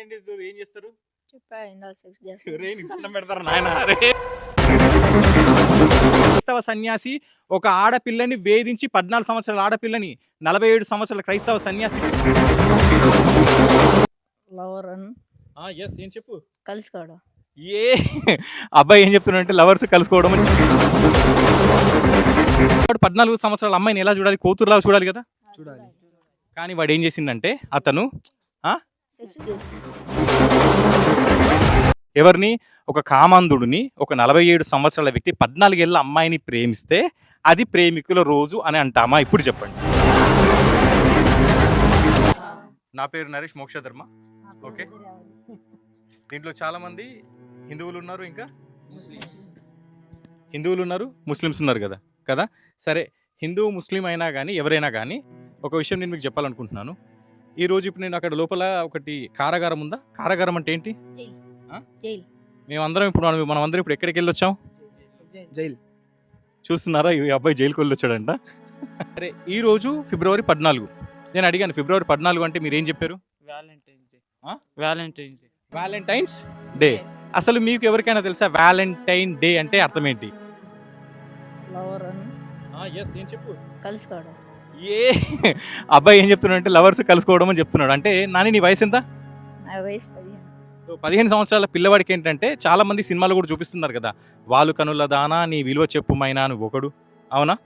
ఏం చేస్తారు? చెప్పా సెక్స్ దండం పెడతారు నాయన? క్రైస్తవ సన్యాసి ఒక ఆడపిల్లని వేధించి పద్నాలుగు సంవత్సరాల ఆడపిల్లని నలభై ఏడు సంవత్సరాల క్రైస్తవ సన్యాసి. లవర్ అని. ఎస్ ఏం చెప్పు? కలుసుకోవడం. ఏ? అబ్బాయి ఏం చెప్తున్నాడంటే లవర్స్ కలుసుకోవడం అని. వాడు పద్నాలుగు సంవత్సరాల అమ్మాయిని ఎలా చూడాలి? కూతురులా చూడాలి కదా? చూడాలి. కానీ వాడు ఏం చేసిందంటే అతను ఎవరిని? ఒక కామాంధుడిని ఒక నలభై ఏడు సంవత్సరాల వ్యక్తి పద్నాలుగేళ్ళ అమ్మాయిని ప్రేమిస్తే అది ప్రేమికుల రోజు అని అంటామా? ఇప్పుడు చెప్పండి. నా పేరు నరేష్ మోక్షధర్మ. ఓకే. దీంట్లో చాలా మంది హిందువులు ఉన్నారు ఇంకా? హిందువులు ఉన్నారు ముస్లిమ్స్ ఉన్నారు కదా? కదా? సరే హిందూ ముస్లిం అయినా కానీ ఎవరైనా కానీ ఒక విషయం నేను మీకు చెప్పాలనుకుంటున్నాను. ఈ రోజు ఇప్పుడు నేను అక్కడ లోపల ఒకటి కారాగారం ఉందా? కారాగారం అంటే ఏంటి? జైలు. మేమందరం ఇప్పుడు మనం మనం అందరం ఇప్పుడు ఎక్కడికి వెళ్ళి వచ్చాం జైలు. చూస్తున్నారా? ఈ అబ్బాయి జైలుకి వెళ్ళి వచ్చాడంట సరే ఈ రోజు ఫిబ్రవరి పద్నాలుగు. నేను అడిగాను ఫిబ్రవరి పద్నాలుగు అంటే మీరు ఏం చెప్పారు? వ్యాలంటైన్స్ డే ఆ? వ్యాలంటైన్స్ డే వ్యాలంటైన్స్ డే అసలు మీకు ఎవరికైనా తెలుసా వ్యాలంటైన్ డే అంటే అర్థం ఏంటి? లవర్ అని. ఎస్ ఏం చెప్పు. కలుసుకోవడం. ఏ అబ్బాయి ఏం చెప్తున్నాడు అంటే లవర్స్ కలుసుకోవడం అని చెప్తున్నాడు. అంటే నాని నీ వయసు ఎంత? నా వయసు పదిహేను. సంవత్సరాల పిల్లవాడికి ఏంటంటే చాలా మంది సినిమాలు కూడా చూపిస్తున్నారు కదా. వాళ్ళు కనుల దానా నీ విలువ చెప్పుమైనా నువ్వు ఒకడు. అవునా?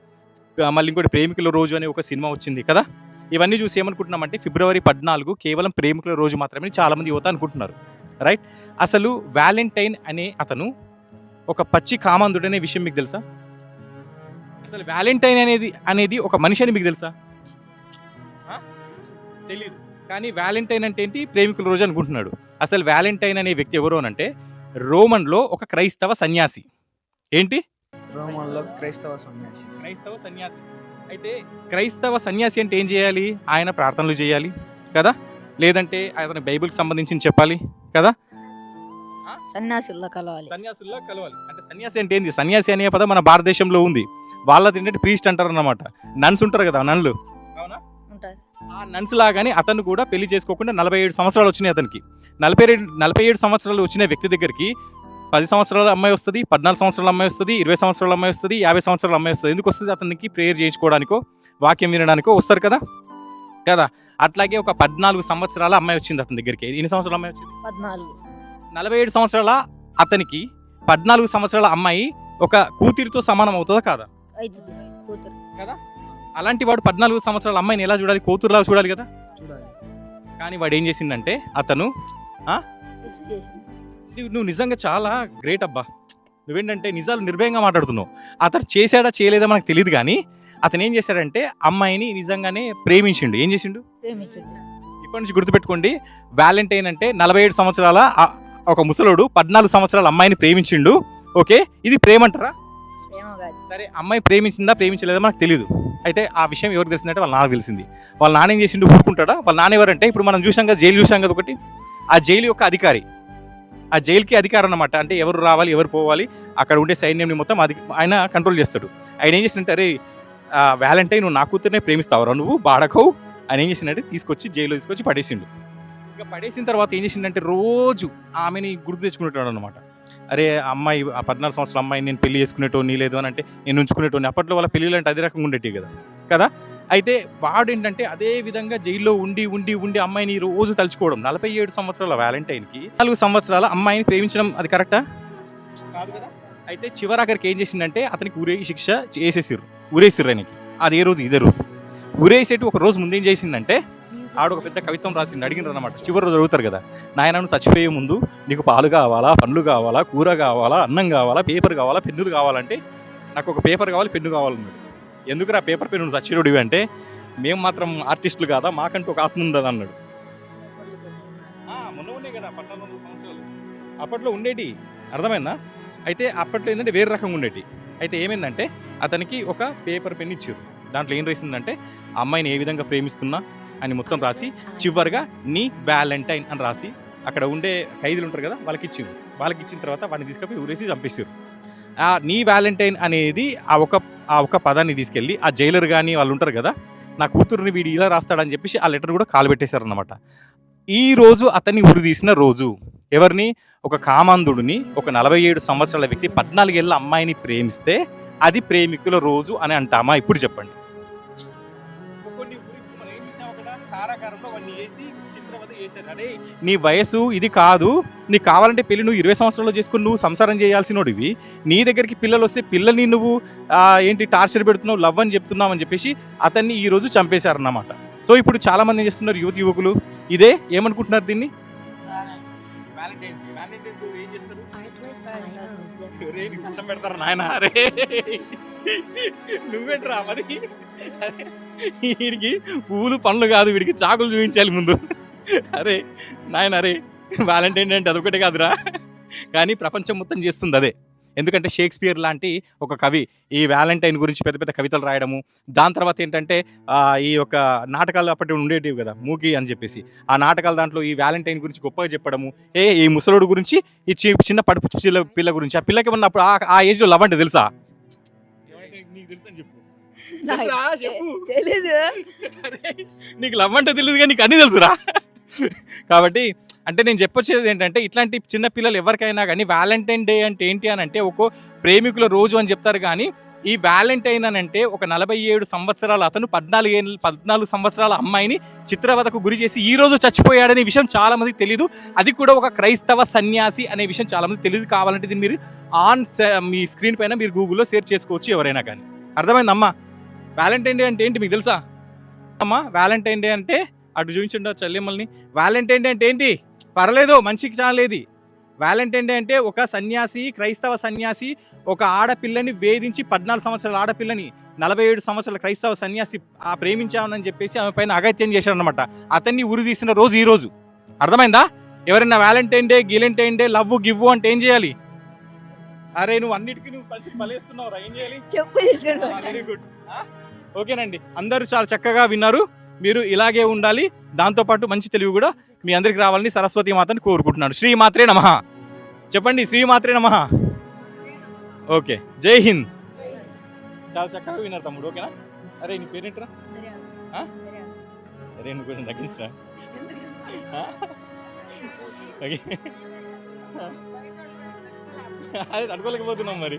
మళ్ళీ ఇంకోటి ప్రేమికుల రోజు అనే ఒక సినిమా వచ్చింది కదా. ఇవన్నీ చూసి ఏమనుకుంటున్నామంటే ఫిబ్రవరి పద్నాలుగు కేవలం ప్రేమికుల రోజు మాత్రమే చాలా మంది యువత అనుకుంటున్నారు. రైట్ అసలు వ్యాలంటైన్ అనే అతను ఒక పచ్చి కామందుడు అనే విషయం మీకు తెలుసా? అసలు వ్యాలంటైన్ అనేది అనేది ఒక మనిషి అని మీకు తెలుసా? ఆ? తెలీదు. కానీ వ్యాలంటైన్ అంటే ఏంటి? ప్రేమికుల రోజు అనుకుంటున్నాడు. అసలు వ్యాలంటైన్ అనే వ్యక్తి ఎవరు అని అంటే రోమన్లో ఒక క్రైస్తవ సన్యాసి. ఏంటి? రోమన్లో క్రైస్తవ సన్యాసి. క్రైస్తవ సన్యాసి. అయితే క్రైస్తవ సన్యాసి అంటే ఏం చేయాలి? ఆయన ప్రార్థనలు చేయాలి కదా? లేదంటే అతని బైబిల్కి సంబంధించి చెప్పాలి కదా? సన్యాసుల్లో కలవాలి. సన్యాసుల్లో కలవాలి. అంటే సన్యాసి అంటే ఏంది? సన్యాసి అనే పదం మన భారతదేశంలో ఉంది. వాళ్ళది ఏంటంటే ప్రీస్ట్ అంటారు అన్నమాట నన్స్ ఉంటారు కదా నన్లు అవునా? ఉంటారు. ఆ నన్స్ లాగానే అతను కూడా పెళ్ళి చేసుకోకుండా నలభై ఏడు సంవత్సరాలు వచ్చినాయి అతనికి. నలభై ఏడు నలభై ఏడు సంవత్సరాలు వచ్చిన వ్యక్తి దగ్గరికి పది సంవత్సరాల అమ్మాయి వస్తుంది పద్నాలుగు సంవత్సరాల అమ్మాయి వస్తుంది ఇరవై సంవత్సరాల అమ్మాయి వస్తుంది యాభై సంవత్సరాల అమ్మాయి వస్తుంది. ఎందుకు వస్తుంది? అతనికి ప్రేయర్ చేయించుకోవడానికో వాక్యం వినడానికో వస్తారు కదా? కదా? అట్లాగే ఒక పద్నాలుగు సంవత్సరాల అమ్మాయి వచ్చింది అతని దగ్గరికి. ఎన్ని సంవత్సరాల అమ్మాయి వచ్చింది? పద్నాలుగు. నలభై ఏడు సంవత్సరాల అతనికి పద్నాలుగు సంవత్సరాల అమ్మాయి ఒక కూతురితో సమానం అవుతుందా కాదా? అవుతుంది కూతురు. కదా? అలాంటి వాడు పద్నాలుగు సంవత్సరాల అమ్మాయిని ఎలా చూడాలి? కూతురులా చూడాలి కదా? చూడాలి. కానీ వాడు ఏం చేసిందంటే అతను సెక్స్ చేసింది. నువ్వు నువ్వు నిజంగా చాలా గ్రేట్ అబ్బా. నువ్వేంటంటే నిజాలు నిర్భయంగా మాట్లాడుతున్నావు. అతను చేశాడా చేయలేదా మనకు తెలియదు కానీ అతను ఏం చేశాడంటే అమ్మాయిని నిజంగానే ప్రేమించిండు. ఏం చేసిండు? ప్రేమించింది ఇప్పటి నుంచి గుర్తుపెట్టుకోండి వ్యాలంటైన్ అంటే నలభై ఏడు సంవత్సరాల ఆ- ఒక ముసలోడు పద్నాలుగు సంవత్సరాల అమ్మాయిని ప్రేమించిండు. ఓకే? ఇది ప్రేమ అంటారా ప్రేమ కాదు సరే అమ్మాయి ప్రేమించిందా ప్రేమించలేదా మనకు తెలియదు అయితే ఆ విషయం ఎవరికి తెలిసిందంటే వాళ్ళ నాన్న తెలిసింది. వాళ్ళ నాన్న ఏం చేసిండు ఊరుకుంటాడా? వాళ్ళ నాన్న ఎవరంటే ఇప్పుడు మనం చూసాం కదా జైలు చూసాం కదా ఒకటి. ఆ జైలు యొక్క అధికారి. ఆ జైలుకి అధికారం అన్నమాట. అంటే ఎవరు రావాలి ఎవరు పోవాలి అక్కడ ఉండే సైన్యంని మొత్తం అది ఆయన కంట్రోల్ చేస్తాడు. ఆయన ఏం చేసిందంటే అరే వ్యాలంటైన్ నువ్వు నా కూతురునే ప్రేమిస్తావురా నువ్వు బాడకవు. ఆయన ఏం చేసిందంటే తీసుకొచ్చి జైల్లో తీసుకొచ్చి పడేసిండు. ఇక పడేసిన తర్వాత ఏం చేసిండంటే రోజు ఆమెని గుర్తు తెచ్చుకునేటాడు అనమాట అరే అమ్మాయి ఆ పద్నాలుగు సంవత్సరాల అమ్మాయిని నేను పెళ్ళి చేసుకునేటోని లేదు అని అంటే నేను ఉంచుకునేటోని అప్పట్లో వాళ్ళ పెళ్ళిళ్ళు అంటే అదే రకంగా ఉండేవి కదా. కదా? అయితే వాడు ఏంటంటే అదే విధంగా జైల్లో ఉండి ఉండి ఉండి అమ్మాయిని రోజు తలుచుకోవడం. నలభై ఏడు సంవత్సరాల వ్యాలంటైన్కి నాలుగు సంవత్సరాల అమ్మాయిని ప్రేమించడం అది కరెక్టా? కాదు కదా? అయితే చివరాఖరికి ఏం చేసిందంటే అతనికి ఊరే శిక్ష వేసేసిర్రు ఊరేసిర్రు ఆయనకి. అది ఏ రోజు? ఇదే రోజు. ఊరేసేటి ఒక రోజు ముందేం చేసిందంటే ఆడు ఒక పెద్ద కవిత్వం రాసిండు అడిగినారు అనమాట చివరి రోజు అడుగుతారు కదా నాయన చచ్చిపోయే ముందు నీకు పాలు కావాలా పండ్లు కావాలా కూర కావాలా అన్నం కావాలా పేపర్ కావాలా పెన్నులు కావాలంటే నాకు ఒక పేపర్ కావాలి పెన్ను కావాలన్నాడు. ఎందుకు ఆ పేపర్ పెన్ను చచ్చిడుడివి అంటే మేము మాత్రం ఆర్టిస్టులు కాదా మాకంటూ ఒక ఆత్మ ఉండదు అన్నాడు. మొన్న ఉన్నాయి కదా వందల సంవత్సరాలు. అప్పట్లో ఉండేటి అర్థమైందా? అయితే అప్పట్లో ఏంటంటే వేరే రకంగా ఉండేటి. అయితే ఏమైందంటే అతనికి ఒక పేపర్ పెన్ ఇచ్చారు. దాంట్లో ఏం రాసిందంటే అమ్మాయిని ఏ విధంగా ప్రేమిస్తున్నా అని మొత్తం రాసి చివరిగా నీ వ్యాలంటైన్ అని రాసి అక్కడ ఉండే ఖైదీలు ఉంటారు కదా వాళ్ళకి ఇచ్చింది వాళ్ళకి ఇచ్చిన తర్వాత వాడిని తీసుకొని ఊరేసి చంపేసారు ఆ నీ వ్యాలంటైన్ అనేది ఆ ఒక ఆ ఒక పదాన్ని తీసుకెళ్ళి ఆ జైలర్ కానీ వాళ్ళు ఉంటారు కదా నా కూతురుని వీడు ఇలా రాస్తాడని చెప్పేసి ఆ లెటర్ కూడా కాలు పెట్టేశారనమాట ఈ రోజు అతన్ని ఉరిదీసిన రోజు ఎవరిని? ఒక కామాంధుడిని ఒక నలభై ఏడు సంవత్సరాల వ్యక్తి పద్నాలుగేళ్ళ అమ్మాయిని ప్రేమిస్తే అది ప్రేమికుల రోజు అని అంటామా? ఇప్పుడు చెప్పండి. వాడిని వేసి చిత్రవద చేశారు. అరే నీ వయసు ఇది కాదు. నీకు కావాలంటే పెళ్ళి నువ్వు ఇరవై సంవత్సరాలు చేసుకుని నువ్వు సంసారం చేయాల్సినోడివి. నీ దగ్గరికి పిల్లలు వస్తే పిల్లల్ని నువ్వు ఆ, ఏంటి టార్చర్ పెడుతున్నావు లవ్ అని చెప్తున్నావు అని చెప్పేసి అతన్ని ఈ రోజు చంపేశారన్నమాట. సో ఇప్పుడు చాలా మంది ఏం చేస్తున్నారు యువత యువకులు? ఇదే? ఏమనుకుంటున్నారు దీన్ని? పెడతారు నాయన? నువ్వేంట్రా మరి? వీడికి పూలు పండ్లు కాదు వీడికి చాకులు చూపించాలి ముందు. అరే నాయన అరే వ్యాలంటైన్ అంటే అదొకటి కాదురా. కానీ ప్రపంచం మొత్తం చేస్తుంది అదే. ఎందుకంటే షేక్స్పియర్ లాంటి ఒక కవి ఈ వ్యాలంటైన్ గురించి పెద్ద పెద్ద కవితలు రాయడము దాని తర్వాత ఏంటంటే ఈ యొక్క నాటకాలు అప్పటి ఉండేటివి కదా మూకీ అని చెప్పేసి. ఆ నాటకాల దాంట్లో ఈ వ్యాలంటైన్ గురించి గొప్పగా చెప్పడము ఏ ఈ ముసలోడు గురించి ఈ చి- చిన్న పడుపు పిల్ల పిల్ల గురించి ఆ పిల్లకి ఉన్నప్పుడు ఆ ఆ ఏజ్లో లవ్ అంటే తెలుసా? నీకు తెలుసా అని చెప్పు. తెలీదు. నీకు లవ్ అంటే తెలియదు కానీ నీకు అన్నీ తెలుసురా. కాబట్టి అంటే నేను చెప్పొచ్చేది ఏంటంటే ఇట్లాంటి చిన్న పిల్లలు ఎవరికైనా కానీ వ్యాలంటైన్ డే అంటే ఏంటి అని అంటే ఒక ప్రేమికుల రోజు అని చెప్తారు కానీ ఈ వ్యాలంటైన్ అని అంటే ఒక నలభై ఏడు సంవత్సరాల అతను పద్నాలుగు ఏళ్ళు పద్నాలుగు సంవత్సరాల అమ్మాయిని చిత్రవదకు గురి చేసి ఈ రోజు చచ్చిపోయాడనే విషయం చాలా మందికి తెలియదు అది కూడా ఒక క్రైస్తవ సన్యాసి అనే విషయం చాలా మందికి తెలియదు కావాలంటే దీన్ని మీరు ఆన్ మీ స్క్రీన్ పైన మీరు గూగుల్లో షేర్ చేసుకోవచ్చు ఎవరైనా కానీ. అర్థమైందమ్మా? వ్యాలంటైన్ డే అంటే ఏంటి మీకు తెలుసా? అమ్మా వ్యాలంటైన్ డే అంటే అటు చూపించండి చెల్లెమ్మల్ని వ్యాలంటైన్ డే అంటే ఏంటి? పర్లేదు మంచికి చాలేది. వ్యాలంటైన్ డే అంటే ఒక సన్యాసి క్రైస్తవ సన్యాసి ఒక ఆడపిల్లని వేధించి పద్నాలుగు సంవత్సరాల ఆడపిల్లని నలభై ఏడు సంవత్సరాల క్రైస్తవ సన్యాసి ఆ ప్రేమించామని చెప్పేసి ఆమె పైన అగత్యం చేశాడనమాట అతన్ని ఉరి తీసిన రోజు ఈ రోజు. అర్థమైందా? ఎవరైనా Valentine day galentine day love give అంటే ఏం చేయాలి? అరే నువ్వు అన్నిటికీ నువ్వు మంచి బలేస్తున్నావు ఏం చేయాలి? చెప్పు వెరీ గుడ్ ఓకేనండి. అందరూ చాలా చక్కగా విన్నారు. మీరు ఇలాగే ఉండాలి. దాంతోపాటు మంచి తెలివి కూడా మీ అందరికి రావాలని సరస్వతి మాతని కోరుకుంటున్నాను శ్రీ మాత్రే నమ. చెప్పండి శ్రీ మాత్రే నమ. ఓకే. జై హింద్. చాలా చక్కగా విన్నారు తమ్ముడు. ఓకేనా? అరే నీ పేరేంట్రా? అరే నువ్వు కొంచెం తగ్గించరా. ఓకే. అదే తట్టుకోలేకపోతున్నాం మరి.